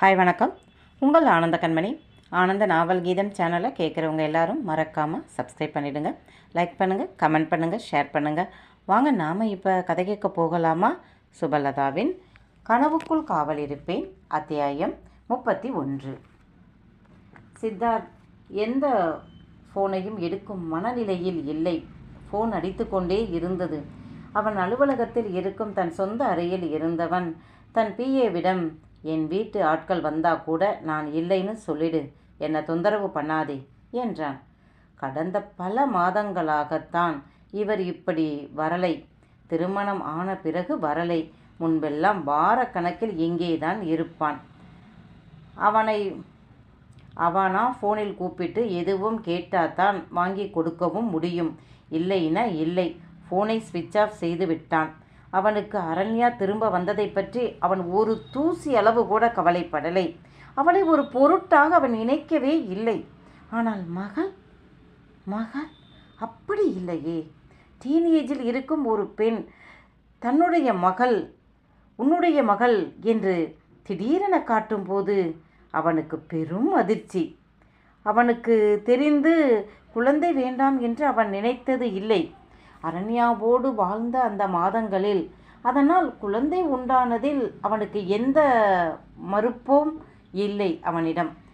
Hi வணக்கம். உங்கள் ஆனந்த கண்மணி. ஆனந்த நாவல் கீதம் சேனலை கேட்குறவங்க எல்லாரும் மறக்காமல் சப்ஸ்கிரைப் பண்ணிவிடுங்க லைக் பண்ணுங்கள் கமெண்ட் பண்ணுங்கள் ஷேர் பண்ணுங்கள் வாங்க நாம் இப்போ கதை கேட்க போகலாமா? சுபலதாவின் கனவுக்குள் காவல் இருப்பேன் அத்தியாயம் முப்பத்தி ஒன்று. சித்தார்த் எந்த ஃபோனையும் எடுக்கும் மனநிலையில் இல்லை. ஃபோன் அடித்துக்கொண்டே இருந்தது. அவன் அலுவலகத்தில் இருக்கும் தன் சொந்த அறையில் இருந்தவன். தன் பிஏவிடம் என் வீட்டு ஆட்கள் வந்தா கூட நான் இல்லைன்னு சொல்லிடு. என்னை தொந்தரவு பண்ணாதே என்றான். கடந்த பல மாதங்களாகத்தான் இவர் இப்படி வரலை. திருமணம் ஆன பிறகு வரலை. முன்பெல்லாம் வாரக்கணக்கில் இங்கேதான் இருப்பான். அவனை அவனா ஃபோனில் கூப்பிட்டு எதுவும் கேட்டாதான் வாங்கி கொடுக்கவும் முடியும். இல்லைன்னா இல்லை. ஃபோனை ஸ்விட்ச் ஆஃப் செய்து விட்டான். அவனுக்கு அரண்யா திரும்ப வந்ததை பற்றி அவன் ஒரு தூசி அளவு கூட கவலைப்படலை. அவளை ஒரு பொருட்டாக அவன் நினைக்கவே இல்லை. ஆனால் மகள்? மகள்? அப்படி இல்லையே. டீனேஜில் இருக்கும் ஒரு பெண் தன்னுடைய மகள் உன்னுடைய மகள் என்று திடீரென காட்டும்போது அவனுக்கு பெரும் அதிர்ச்சி. அவனுக்கு தெரிந்து குழந்தை வேண்டாம் என்று அவன் நினைத்தது இல்லை. அரண்யாவோடு வாழ்ந்த அந்த மாதங்களில். அதனால் குழந்தை உண்டானதில் அவனுக்கு எந்த மறுப்பும் இல்லை அவனிடம்.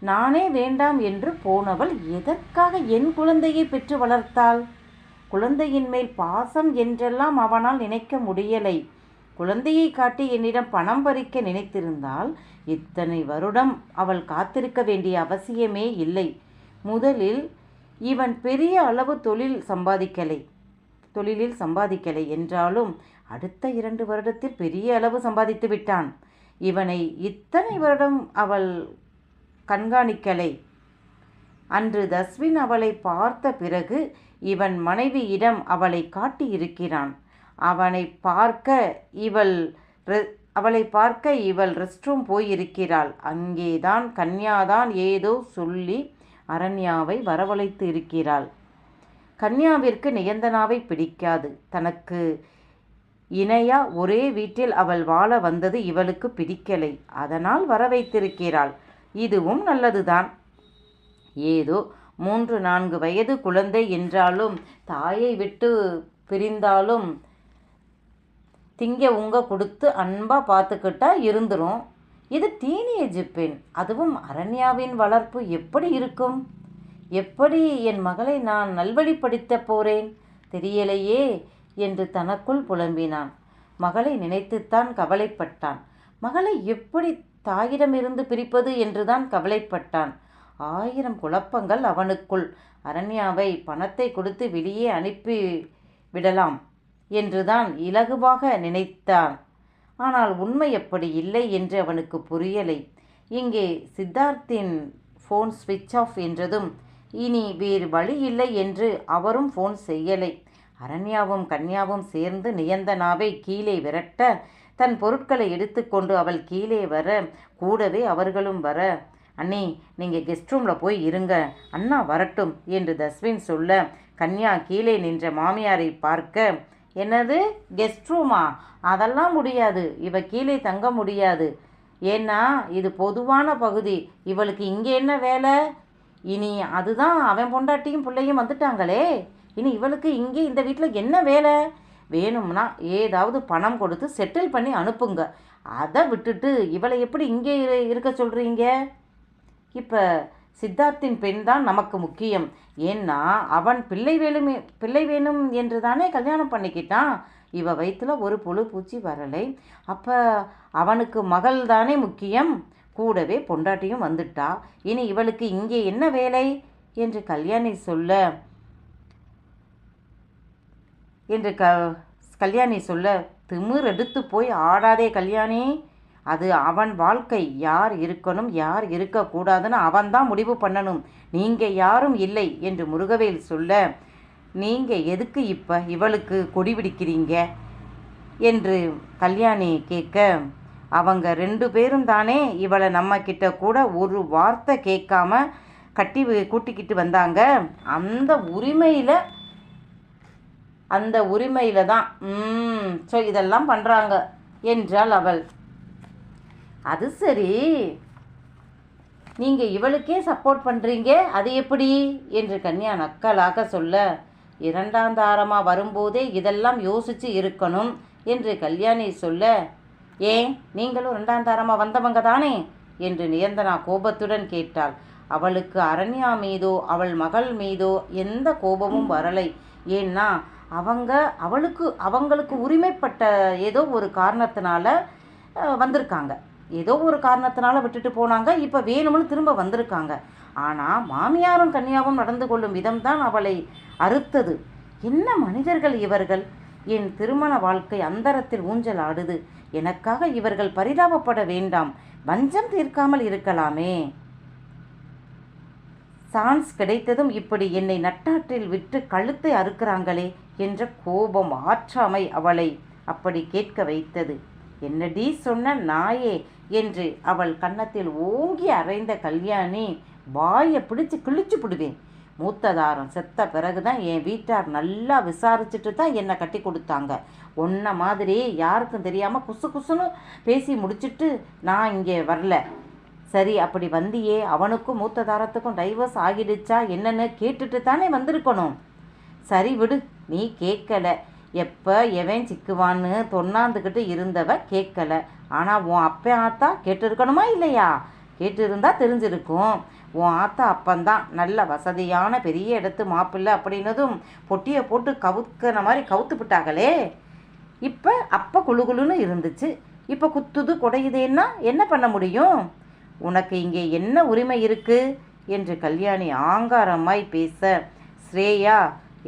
நானே வேண்டாம் என்று போனவள் எதற்காக என் குழந்தையை பெற்று வளர்த்தாள்? குழந்தையின் மேல் பாசம் என்றெல்லாம் அவனால் நினைக்க முடியலை. குழந்தையை காட்டி என்னிடம் பணம் பறிக்க நினைத்திருந்தால் இத்தனை வருடம் அவள் காத்திருக்க வேண்டிய அவசியமே இல்லை. முதலில் இவன் பெரிய அளவு தொழில் சம்பாதிக்கலை. தொழிலில் சம்பாதிக்கலை என்றாலும் அடுத்த இரண்டு வருடத்தில் பெரிய அளவு சம்பாதித்து விட்டான். இவனை இத்தனை வருடம் அவள் கண்காணிக்கலை. அன்று தஸ்வின் அவளை பார்த்த பிறகு இவன் மனைவியிடம் அவளை காட்டியிருக்கிறான். அவனை பார்க்க இவள் ரெ- அவளை பார்க்க இவள் ரெஸ்ட் ரூம் போயிருக்கிறாள். அங்கேதான் கன்யாதான் ஏதோ சொல்லி அரண்யாவை வரவழைத்து இருக்கிறாள். கன்யாவிற்கு நியந்தனாவை பிடிக்காது. தனக்கு இணையா ஒரே வீட்டில் அவள் வாழ வந்தது இவளுக்கு பிடிக்கலை. அதனால் வர வைத்திருக்கிறாள் இதுவும் நல்லதுதான். ஏதோ மூன்று நான்கு வயது குழந்தை என்றாலும் தாயை விட்டு பிரிந்தாலும் திங்க உங்க கொடுத்து அன்பாக பார்த்துக்கிட்டா இருந்துரும். இது டீனேஜ் பெண். அதுவும் அரண்யாவின் வளர்ப்பு எப்படி இருக்கும்? எப்படி என் மகளை நான் நல்வழிப்படுத்த போறேன்? தெரியலையே என்று தனக்குள் புலம்பினான். மகளை நினைத்துத்தான் கவலைப்பட்டான். மகளை எப்படி தாயிடமிருந்து பிரிப்பது என்றுதான் கவலைப்பட்டான். ஆயிரம் குழப்பங்கள் அவனுக்குள். அரண்யாவை பணத்தை கொடுத்து வெளியே அனுப்பி விடலாம் என்றுதான் இலகுவாக நினைத்தான். ஆனால் உண்மை எப்படி இல்லை என்று அவனுக்கு புரியலை. இங்கே சித்தார்த்தின் ஃபோன் ஸ்விட்ச் ஆஃப் என்றதும் இனி வேறு வழி இல்லை என்று அவரும் ஃபோன் செய்யலை. அரண்யாவும் கன்யாவும் சேர்ந்து நியந்தனாவை கீழே விரட்ட தன் பொருட்களை எடுத்துக்கொண்டு அவள் கீழே வர கூடவே அவர்களும் வர அண்ணி நீங்கள் கெஸ்ட் ரூமில் போய் இருங்க. அண்ணா வரட்டும் என்று தஸ்வின் சொல்ல கன்யா கீழே நின்ற மாமியாரை பார்க்க என்னது கெஸ்ட் ரூமா அதெல்லாம் முடியாது. இவ கீழே தங்க முடியாது. ஏன்னா இது பொதுவான பகுதி. இவளுக்கு இங்கே என்ன வேலை? இனி அதுதான் அவன் பொண்டாட்டியும் பிள்ளையும் வந்துட்டாங்களே. இனி இவளுக்கு இங்கே இந்த வீட்டில் என்ன வேலை? வேணும்னா ஏதாவது பணம் கொடுத்து செட்டில் பண்ணி அனுப்புங்க. அதை விட்டுட்டு இவளை எப்படி இங்கே இரு- இருக்க சொல்கிறீங்க இப்போ சித்தார்த்தின் பெண் தான் நமக்கு முக்கியம். ஏன்னா அவன் பிள்ளை வேணுமே பிள்ளை வேணும் என்று தானே கல்யாணம் பண்ணிக்கிட்டான். இவ வயிற்றுல ஒரு புழு பூச்சி வரலை. அப்போ அவனுக்கு மகள் தானே முக்கியம். கூடவே பொண்டாட்டியும் வந்துட்டா. இனி இவளுக்கு இங்கே என்ன வேலை? என்று கல்யாணி சொல்ல என்று க கல்யாணி சொல்ல திமிர் எடுத்து போய் ஆடாதே கல்யாணி. அது அவன் வாழ்க்கை. யார் இருக்கணும் யார் இருக்கக்கூடாதுன்னு அவன்தான் முடிவு பண்ணணும். நீங்கள் யாரும் இல்லை என்று முருகவேல் சொல்ல நீங்கள் எதுக்கு இப்போ இவளுக்கு கொடி பிடிக்கிறீங்க? என்று கல்யாணி கேட்க அவங்க ரெண்டு பேரும் தானே இவளை நம்ம கிட்ட கூட ஒரு வார்த்தை கேட்காம கட்டி கூட்டிக்கிட்டு வந்தாங்க. அந்த உரிமையில் அந்த உரிமையில் தான் ம் ஸோ இதெல்லாம் பண்ணுறாங்க என்றாள் அவள். அது சரி. நீங்கள் இவளுக்கே சப்போர்ட் பண்ணுறீங்க அது எப்படி? என்று கன்யா நக்கலாக சொல்ல இரண்டாம் தாரமாக வரும்போதே இதெல்லாம் யோசித்து இருக்கணும் என்று கல்யாணி சொல்ல ஏன் நீங்களும் ரெண்டாந்தாரமாக வந்தவங்க தானே? என்று நியந்தனா கோபத்துடன் கேட்டாள். அவளுக்கு அரண்யா மீதோ அவள் மகள் மீதோ எந்த கோபமும் வரலை. ஏன்னா அவங்க அவளுக்கு அவங்களுக்கு உரிமைப்பட்ட ஏதோ ஒரு காரணத்தினால வந்திருக்காங்க. ஏதோ ஒரு காரணத்தினால விட்டுட்டு போனாங்க. இப்போ வேணும்னு திரும்ப வந்திருக்காங்க. ஆனால் மாமியாரும் கன்னியாவும் நடந்து கொள்ளும் விதம்தான் அவளை அறுத்தது. என்ன மனிதர்கள் இவர்கள்? என் திருமண வாழ்க்கை அந்தரத்தில் ஊஞ்சல் ஆடுது எனக்காக இவர்கள் பரிதாபப்பட வேண்டாம். வஞ்சம் தீர்க்காமல் இருக்கலாமே. சான்ஸ் கிடைத்ததும் இப்படி என்னை நட்டாற்றில் விட்டு கழுத்தை அறுக்கிறாங்களே என்ற கோபம் ஆற்றாமை அவளை அப்படி கேட்க வைத்தது. என்னடி சொன்ன நாயே? என்று அவள் கன்னத்தில் ஓங்கி அறைந்த கல்யாணி வாயை பிடிச்சு கிழிச்சு பிடுவேன். மூத்ததாரம் செத்த பிறகுதான் என் வீட்டார் நல்லா விசாரிச்சுட்டு தான் என்னை கட்டி கொடுத்தாங்க. ஒன்றை மாதிரி யாருக்கும் தெரியாமல் குசு குசுன்னு பேசி முடிச்சுட்டு நான் இங்கே வரல. சரி அப்படி வந்தியே அவனுக்கும் மூத்ததாரத்துக்கும் டைவர்ஸ் ஆகிடுச்சா என்னன்னு கேட்டுட்டு தானே வந்திருக்கணும். சரி விடு நீ கேட்கல. எப்போ எவன் சிக்குவான்னு தொண்ணாந்துக்கிட்டு இருந்தவ கேட்கல. ஆனால் உன் அப்பா ஆத்தா கேட்டிருக்கணுமா இல்லையா? கேட்டிருந்தா தெரிஞ்சிருக்கும். உன் ஆத்தா அப்பந்தான் நல்ல வசதியான பெரிய இடத்து மாப்பிள்ளை அப்படின்னதும் பொட்டியை போட்டு கவுக்கிற மாதிரி கவுத்து விட்டாங்களே இப்போ அப்போ குழு குழுன்னு இருந்துச்சு. இப்போ குத்துது குடையுதேன்னா என்ன பண்ண முடியும்? உனக்கு இங்கே என்ன உரிமை இருக்கு? என்று கல்யாணி ஆங்காரமாய் பேச ஸ்ரேயா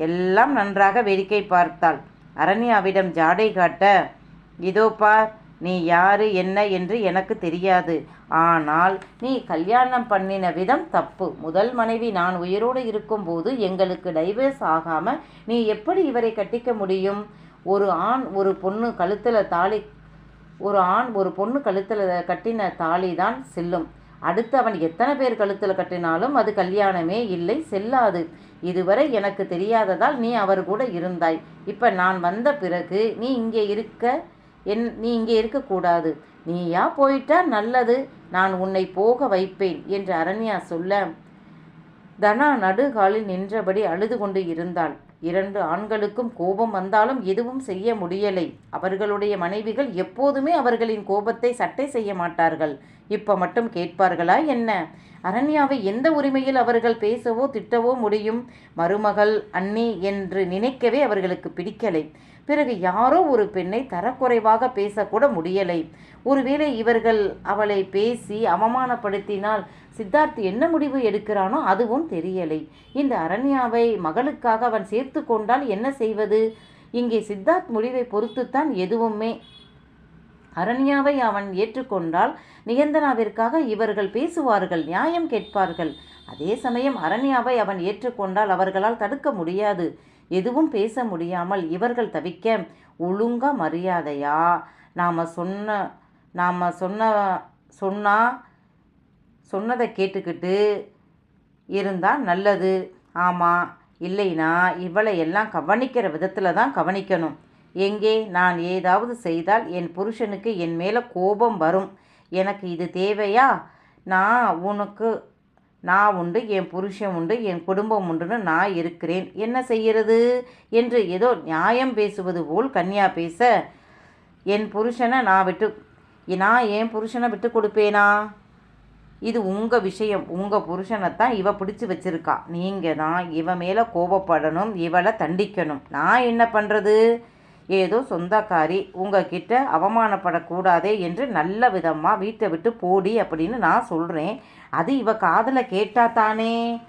எல்லாம் நன்றாக வேடிக்கை பார்த்தாள். அரண்யாவிடம் ஜாடை காட்ட. இதோ பார் நீ யாரு என்ன என்று எனக்கு தெரியாது. ஆனால் நீ கல்யாணம் பண்ணின விதம் தப்பு. முதல் மனைவி நான் உயிரோடு இருக்கும்போது எங்களுக்கு டைவர்ஸ் ஆகாம நீ எப்படி இவரை கட்டிக்க முடியும்? ஒரு ஆண் ஒரு பொண்ணு கழுத்தில் தாலி ஒரு ஆண் ஒரு பொண்ணு கழுத்தில் கட்டின தாலி தான் செல்லும். அடுத்து அவன் எத்தனை பேர் கழுத்தில் கட்டினாலும் அது கல்யாணமே இல்லை செல்லாது. இதுவரை எனக்கு தெரியாததால் நீ அவர் கூட இருந்தாய். இப்போ நான் வந்த பிறகு நீ இங்கே இருக்க என் நீ இங்கே இருக்கக்கூடாது. நீயா போயிட்டா நல்லது. நான் உன்னை போக வைப்பேன் என்று அரண்யா சொல்ல தனா நடுகாலில் நின்றபடி அழுது கொண்டு இருந்தாள். இரண்டு ஆண்களுக்கும் கோபம் வந்தாலும் எதுவும் செய்ய முடியலை. அவர்களுடைய மனைவிகள் எப்போதுமே அவர்களின் கோபத்தை சட்டை செய்ய மாட்டார்கள். இப்போ மட்டும் கேட்பார்களா என்ன? அரண்யாவை எந்த உரிமையில் அவர்கள் பேசவோ திட்டவோ முடியும்? மருமகள் அண்ணி என்று நினைக்கவே அவர்களுக்கு பிடிக்கலை. பிறகு யாரோ ஒரு பெண்ணை தரக்குறைவாக பேசக்கூட முடியலை. ஒருவேளை இவர்கள் அவளை பேசி அவமானப்படுத்தினால் சித்தார்த் என்ன முடிவு எடுக்கிறானோ அதுவும் தெரியலை. இந்த அரண்யாவை மகளுக்காக அவன் சேர்த்து கொண்டால் என்ன செய்வது? இங்கே சித்தார்த் முடிவை பொறுத்துத்தான் எதுவுமே அரண்யாவை அவன் ஏற்றுக்கொண்டால் நிகந்தனாவிற்காக இவர்கள் பேசுவார்கள் நியாயம் கேட்பார்கள். அதே சமயம் அரண்யாவை அவன் ஏற்றுக்கொண்டால் அவர்களால் தடுக்க முடியாது. எதுவும் பேச முடியாமல் இவர்கள் தவிக்க ஒழுங்கா மரியாதையா? நாம் சொன்ன நாம் சொன்ன சொன்னா சொன்னதை கேட்டுக்கிட்டு இருந்தால் நல்லது. ஆமாம் இல்லைனா இவளை எல்லாம் கவனிக்கிற விதத்தில் தான் கவனிக்கணும். எங்கே நான் ஏதாவது செய்தால் என் புருஷனுக்கு என் மேலே கோபம் வரும். எனக்கு இது தேவையா? நான் உனக்கு நான் உண்டு என் புருஷன் உண்டு என் குடும்பம் உண்டுன்னு நான் இருக்கிறேன். என்ன செய்கிறது என்று ஏதோ நியாயம் பேசுவது போல் கன்யா பேச என் புருஷனை நான் விட்டு நான் என் புருஷனை விட்டு கொடுப்பேனா? இது உங்கள் விஷயம். உங்கள் புருஷனை தான் இவ பிடிச்சி வச்சிருக்கா. நீங்கள் தான் இவ மேலே கோபப்படணும் இவளை தண்டிக்கணும். நான் என்ன பண்ணுறது ஏதோ சொந்தக்காரி உங்ககிட்ட அவமானப்படக்கூடாதே என்று நல்ல விதமாக வீட்டை விட்டு போடி அப்படின்னு நான் சொல்கிறேன் அது இவ காதில் கேட்டா தானே?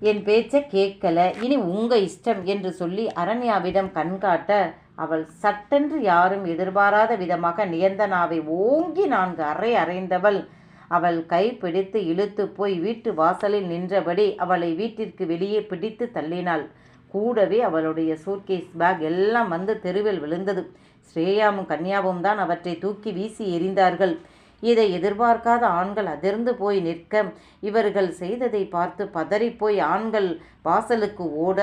என் பேச்சை கேட்கல. இனி உங்கள் இஷ்டம் என்று சொல்லி அரண்யாவிடம் கண்காட்ட அவள் சட்டென்று யாரும் எதிர்பாராத விதமாக நியந்தனாவை ஓங்கி நான்கு அறை அறைந்தவள். அவள் கை பிடித்து இழுத்து போய் வீட்டு வாசலில் நின்றபடி அவளை வீட்டிற்கு வெளியே பிடித்து தள்ளினாள். கூடவே அவளுடைய சூட்கேஸ் பேக் எல்லாம் வந்து தெருவில் விழுந்தது. ஸ்ரேயாவும் கன்யாவும் தான் அவற்றை தூக்கி வீசி எறிந்தார்கள். இதை எதிர்பார்க்காத ஆண்கள் அதிர்ந்து போய் நிற்க இவர்கள் செய்ததை பார்த்து பதறிப்போய் ஆண்கள் வாசலுக்கு ஓட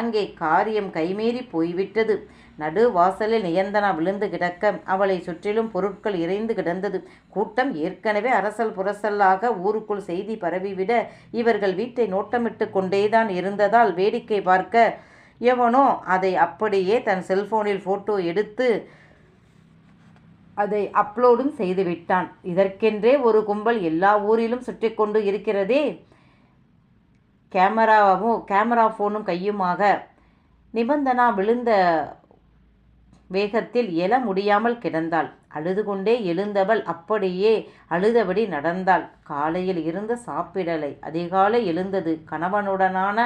அங்கே காரியம் கைமீறி போய்விட்டது. நடு வாசலில் நியந்தனா விழுந்து கிடக்க அவளை சுற்றிலும் பொருட்கள் இறைந்து கிடந்தது. கூட்டம் ஏற்கனவே அரசல் புரசலாக ஊருக்குள் செய்தி பரவிவிட இவர்கள் வீட்டை நோட்டமிட்டு கொண்டேதான் இருந்ததால் வேடிக்கை பார்க்க எவனோ அதை அப்படியே தன் செல்போனில் போட்டோ எடுத்து அதை அப்லோடும் செய்துவிட்டான் இதற்கென்றே ஒரு கும்பல் எல்லா ஊரிலும் சுற்றி கொண்டு இருக்கிறதே. கேமராவும் கேமரா ஃபோனும் கையுமாக நிபந்தனா விழுந்த வேகத்தில் எழ முடியாமல் கிடந்தாள். அழுது கொண்டே எழுந்தவள் அப்படியே அழுதபடி நடந்தாள். காலையில் இருந்த சாப்பிடலை அதிகாலை எழுந்தது. கணவனுடனான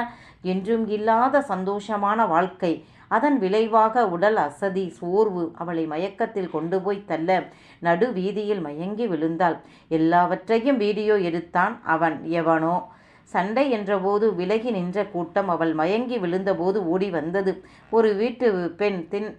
என்றும் இல்லாத சந்தோஷமான வாழ்க்கை. அதன் விளைவாக உடல் அசதி சோர்வு அவளை மயக்கத்தில் கொண்டு போய் தள்ள நடு வீதியில் மயங்கி விழுந்தாள். எல்லாவற்றையும் வீடியோ எடுத்தான் அவன். எவனோ சண்டை என்றபோது விலகி நின்ற கூட்டம் அவள் மயங்கி விழுந்தபோது ஓடி வந்தது. ஒரு வீட்டு பெண் தின்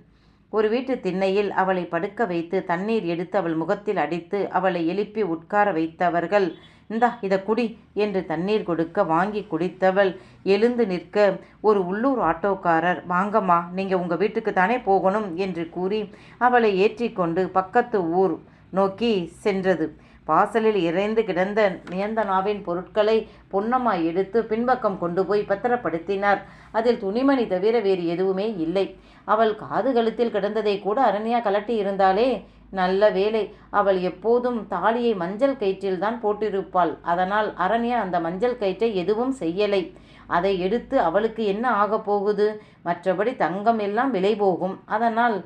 ஒரு வீட்டு திண்ணையில் அவளை படுக்க வைத்து தண்ணீர் எடுத்து அவள் முகத்தில் அடித்து அவளை எழுப்பி உட்கார வைத்தவர்கள் இந்தா இதை குடி என்று தண்ணீர் கொடுக்க வாங்கி குடித்தவள் எழுந்து நிற்க ஒரு உள்ளூர் ஆட்டோக்காரர் வாங்கம்மா நீங்கள் உங்கள் வீட்டுக்கு தானே போகணும் என்று கூறி அவளை ஏற்றிக்கொண்டு பக்கத்து ஊர் நோக்கி சென்றது. வாசலில் இறைந்து கிடந்த நியந்தனாவின் பொருட்களை பொன்னம்மா எடுத்து பின்பக்கம் கொண்டு போய் பத்திரப்படுத்தினார். அதில் துணிமணி தவிர வேறு எதுவுமே இல்லை. அவள் காது கழுத்தில் கிடந்ததை கூட அரண்யா கலட்டி இருந்தாலே நல்ல வேலை அவள் எப்போதும் தாலியை மஞ்சள் கயிற்றில் தான் போட்டிருப்பாள். அதனால் அரண்யா அந்த மஞ்சள் கயிற்றை எதுவும் செய்யலை. அதை எடுத்து அவளுக்கு என்ன ஆகப் போகுது? மற்றபடி தங்கம் எல்லாம் விலை போகும். அதனால்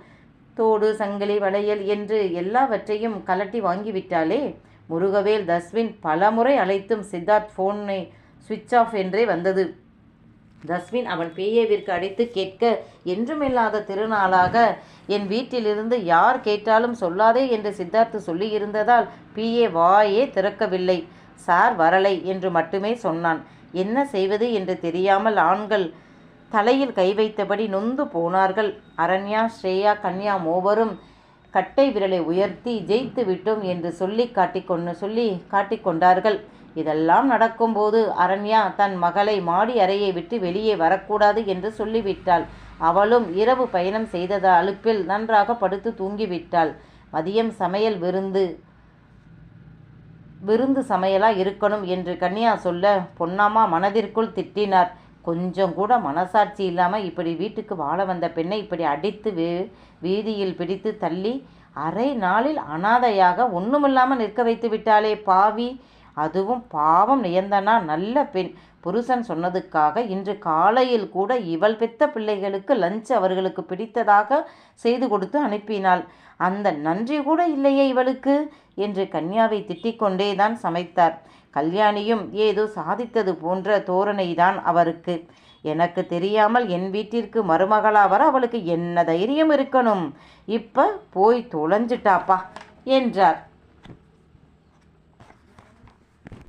தோடு சங்கிலி வளையல் என்று எல்லாவற்றையும் கலட்டி வாங்கிவிட்டாலே முருகவேல் தஸ்வின் பலமுறை அழைத்தும் சித்தார்த் ஃபோனை சுவிட்ச் ஆஃப் என்றே வந்தது. தஸ்மின் அவன் பேயேவிற்கு அடித்து கேட்க என்றுமில்லாத திருநாளாக என் வீட்டிலிருந்து யார் கேட்டாலும் சொல்லாதே என்று சித்தார்த்து சொல்லியிருந்ததால் பிஏ வாயே திறக்கவில்லை. சார் வரலை என்று மட்டுமே சொன்னான். என்ன செய்வது? என்று தெரியாமல் ஆண்கள் தலையில் கை வைத்தபடி நொந்து போனார்கள். அரண்யா ஸ்ரேயா கன்யா மூவரும் கட்டை விரலை உயர்த்தி ஜெயித்து விட்டோம் என்று சொல்லி காட்டிக்கொண்டு சொல்லி காட்டிக்கொண்டார்கள் இதெல்லாம் நடக்கும்போது அரண்யா தன் மகளை மாடி அறையை விட்டு வெளியே வரக்கூடாது என்று சொல்லிவிட்டாள். அவளும் இரவு பயணம் செய்தத அலுப்பில் நன்றாக படுத்து தூங்கிவிட்டாள். மதியம் சமையல் விருந்து விருந்து சமையலாக இருக்கணும் என்று கன்யா சொல்ல பொன்னாமா மனதிற்குள் திட்டினார். கொஞ்சம் கூட மனசாட்சி இல்லாமல் இப்படி வீட்டுக்கு வாழ வந்த பெண்ணை இப்படி அடித்து வீ வீதியில் பிடித்து தள்ளி அரை நாளில் அனாதையாக ஒன்றுமில்லாமல் நிற்க வைத்து விட்டாளே பாவி. அதுவும் பாவம் நியந்தனா நல்ல பெண். புருஷன் சொன்னதுக்காக இன்று காலையில் கூட இவள் பெத்த பிள்ளைகளுக்கு லஞ்ச் அவர்களுக்கு பிடித்ததாக செய்து கொடுத்து அனுப்பினாள். அந்த நன்றி கூட இல்லையே இவளுக்கு? என்று கன்யாவை திட்டிக்கொண்டே தான் சமைத்தார். கல்யாணியும் ஏதோ சாதித்தது போன்ற தோரணைதான் அவருக்கு. எனக்கு தெரியாமல் என் வீட்டிற்கு மருமகளா வர அவளுக்கு என்ன தைரியம் இருக்கணும்? இப்போ போய் தொலைஞ்சிட்டாப்பா என்றார்.